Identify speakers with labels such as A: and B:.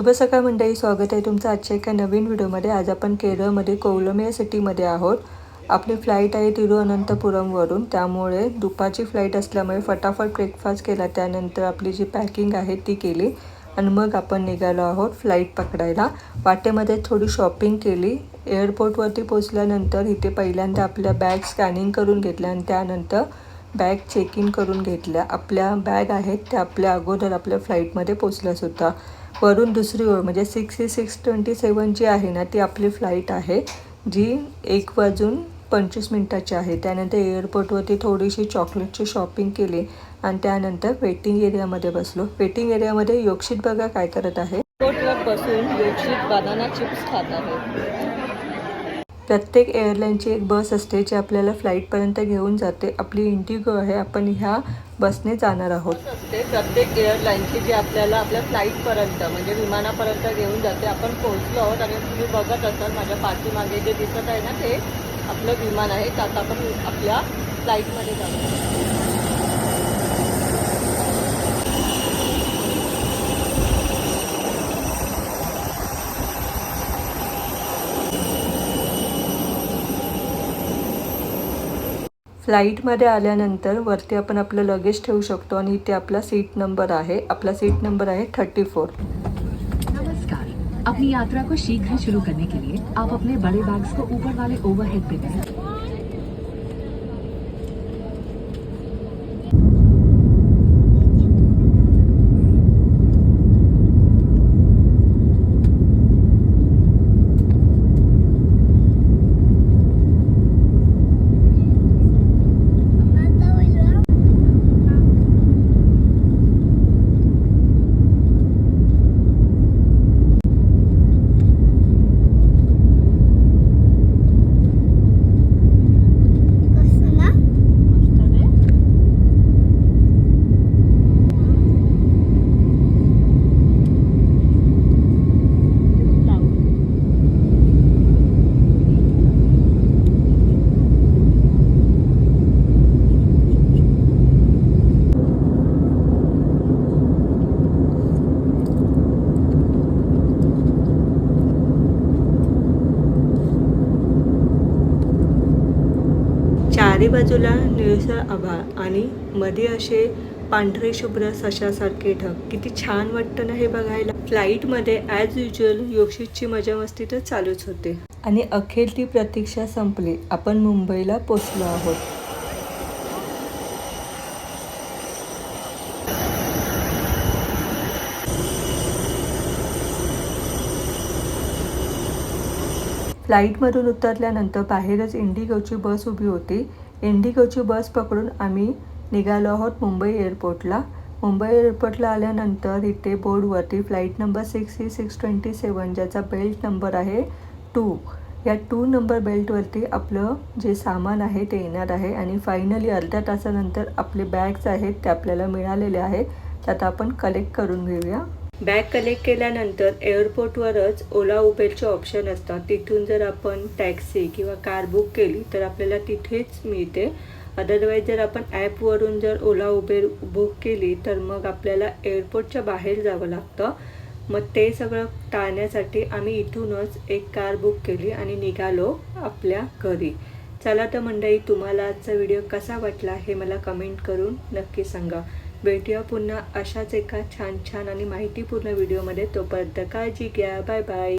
A: शुभ सकाळ मंडळी स्वागत आहे तुमचं आजच्या एका नवीन व्हिडिओमध्ये. आज आपण केरळमध्ये कोवलम या सिटीमध्ये आहोत. आपली फ्लाईट आहे तिरुअनंतपुरमवरून. त्यामुळे दुपारची फ्लाईट असल्यामुळे फटाफट ब्रेकफास्ट केला. त्यानंतर आपली जी पॅकिंग आहे ती केली आणि मग आपण निघालो आहोत फ्लाईट पकडायला. वाटेमध्ये थोडी शॉपिंग केली. एअरपोर्टवरती पोचल्यानंतर इथे पहिल्यांदा आपल्या बॅग स्कॅनिंग करून घेतल्या आणि त्यानंतर बॅग चेक इन करून घेतल्या. आपल्या बॅग आहेत त्या आपल्या अगोदर आपल्या फ्लाईटमध्ये पोचल्यासुद्धा वरून दुसरी ओळ म्हणजे six C six twenty seven जी आहे ना ती आपली फ्लाईट आहे जी एक वाजून पंचवीस मिनटाची आहे. त्यानंतर एअरपोर्टवरती थोडीशी चॉकलेटची शॉपिंग केली आणि त्यानंतर वेटिंग एरियामध्ये बसलो. वेटिंग एरियामध्ये योगशीत बघा काय करत आहे. एअरपोर्टवर बसून योगशीत बनाना चिप्स खात आहे. प्रत्येक एअरलाईनची एक बस असते जी आपल्याला फ्लाईटपर्यंत घेऊन जाते. आपली इंडिगो आहे आपण ह्या बसने जाणार आहोत. असते प्रत्येक एअरलाईनची जी आपल्याला आपल्या फ्लाईटपर्यंत म्हणजे विमानापर्यंत घेऊन जाते. आपण पोहोचलो आहोत आणि तुम्ही बघत असाल माझ्या पाठीमागे जे दिसत आहे ना ते आपलं विमान आहे. तर आता आपण आपल्या फ्लाईटमध्ये जातो फ्लाईटमध्ये आल्यानंतर वरती आपण आपलं लगेज ठेवू शकतो आणि इथे आपला सीट नंबर आहे. आपला सीट नंबर आहे थर्टी फोर.
B: नमस्कार. अपनी यात्रा को शीघ्र शुरू करने के लिए आप अपने बड़े बैग्स को ऊपर वाले ओवरहेड पे करें
A: चारी बाजूला निळसर आभाळ आणि मध्ये असे पांढरे शुभ्र सशासारखे ढग. किती छान वाटतं ना हे बघायला. फ्लाईटमध्ये ॲज युजल योगशीची मजा मस्ती तर चालूच होते. आणि अखेर ती प्रतीक्षा संपली. आपण मुंबईला पोचलो आहोत. फ्लाईटमधून उतरल्यानंतर बाहेरच इंडिगोची बस उभी होती. इंडिगोची बस पकडून आम्ही निघालो आहोत मुंबई एअरपोर्टला. मुंबई एअरपोर्टला आल्यानंतर इथे बोर्डवरती flight number six C six twenty seven ज्याचा बेल्ट नंबर आहे टू. या टू नंबर बेल्टवरती आपलं जे सामान आहे ते येणार आहे आणि फायनली अर्ध्या तासानंतर आपले बॅग्स आहेत ते आपल्याला मिळालेले आहेत. त्यात आपण कलेक्ट करून घेऊया. बॅग कलेक्ट केल्यानंतर एअरपोर्टवरच ओला उबेरचे ऑप्शन असतात. तिथून जर आपण टॅक्सी किंवा कार बुक केली तर आपल्याला तिथेच मिळते. अदरवाईज जर आपण ॲपवरून जर ओला उबेर बुक केली तर मग आपल्याला एअरपोर्टच्या बाहेर जावं लागतं. मग ते सगळं टाळण्यासाठी आम्ही इथूनच एक कार बुक केली आणि निघालो आपल्या घरी. चला तर मंडळी तुम्हाला आजचा व्हिडिओ कसा वाटला हे मला कमेंट करून नक्की सांगा. भेटूया पुन्हा अशाच एका छान छान आणि माहितीपूर्ण व्हिडिओमध्ये. तोपर्यंत काळजी घ्या. Bye bye.